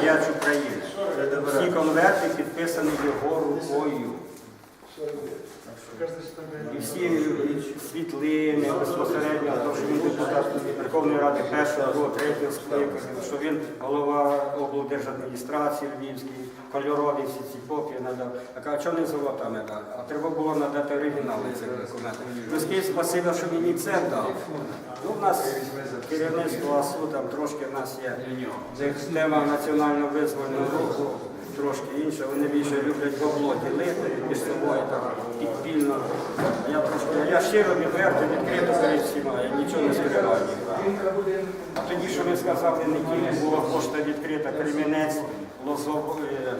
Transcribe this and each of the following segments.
Діяч України. Всі конверти підписані його рукою. І всі світлини безпосередньо, тому що він депутат Верховної Ради першого, другого, третього скликання, що він голова облдержадміністрації Львівської, кольорові всі ці копії надав. А кажу, а чого не золота медаль? А треба було надати оригінали цих документів. Людський спасибо, що він і це дав. Ну, в нас керівництво АСУ, там трошки в нас є. Тема національного визвольного руху інше, вони більше люблять бабло ділити між собою там підпільно. Я я щиро відверто, відкрито перед всіма, я нічого не скриваю. А тоді, що ви сказали, неділю була пошта відкрита, Кремінець, Лозов, е,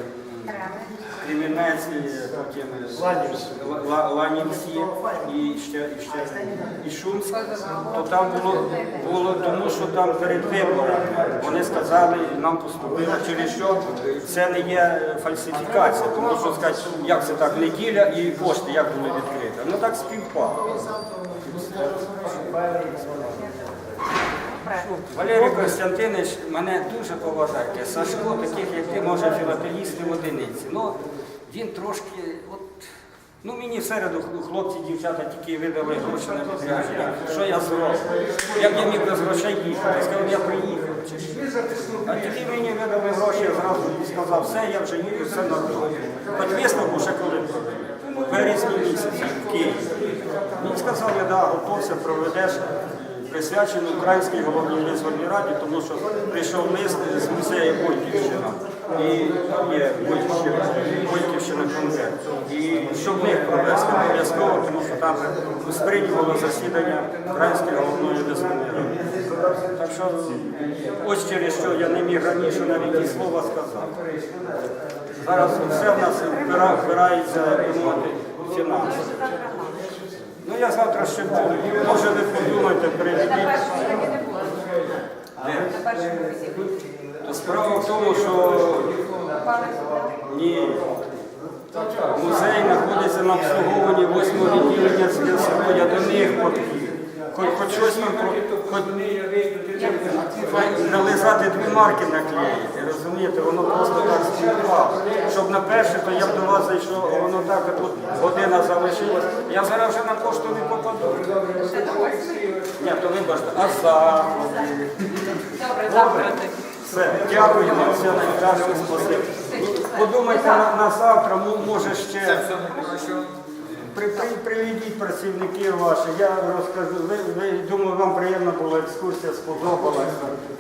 Кремінець, потім Ла- Ла- Ланівці і ще, і ще і Шумськ, то там було, було тому, що там перед виборами сказали, нам поступило через що це не є фальсифікація, тому що сказати, як це так, неділя і пошти, як були відкриті. Ну так співпало. Валерій Костянтинович мене дуже поважає. Сашко, таких як ти, може філателісти в одиниці. Ну, він трошки, от, ну мені в середу хлопці, дівчата тільки видали гроші на підрядження. Що я зроблю? Як я міг без грошей їхати? Сказав, я приїхав. А тільки мені видали гроші, зразу сказав, все, я вже їду, все нормально. Хоч висновку ще коли. В березні місяці в Києві. Він сказав, я да, готовся, проведеш присвячено Українській головній визвольній раді, тому що прийшов лист з музею Бойківщина. І там є Бойківщина, Бойківщина концерт. І щоб них провести обов'язково, там сприйняло засідання Української головної визвольної. Так що ось через що я не міг раніше навіть і слова сказати. Зараз все в нас впирається ремонти фінанси. Ну я завтра ще буду. Може ви подумаєте, переведіть. То справа в тому, що ні. Музей знаходиться на обслуговуванні восьмого відділення зв'язку. Я до них потрібен. Хоч, щось там про- нализати дві марки наклеїти, розумієте, воно просто так співпало. Щоб на перше, то я б до вас зайшов, воно так, а тут година залишилась. Я зараз вже на пошту не попаду. Ні, то вибачте, а завтра. Добре, завтра. Все, дякую вам, все найкраще, спасибо. Подумайте на, на завтра, м- може ще. При, при, приведіть працівників ваших, я розкажу. Ви, ви думаю, вам приємна була екскурсія, сподобалася.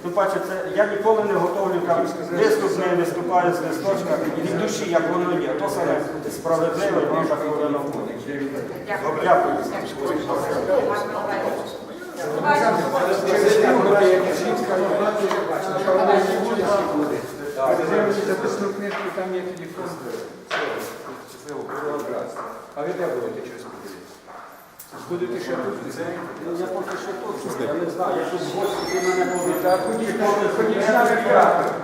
Ну, бачите, це я ніколи не готовлю там виступ, не виступаю з листочка від душі, як воно є. То саме справедливо, і вам так повинно бути. Дякую. Записну книжку, там є телефон. А ви де будете через подивитися? Будете ще тут? Ну, Я поки що тут, я не знаю, я в гості, мене Так, ходіть, ходіть реєстратор.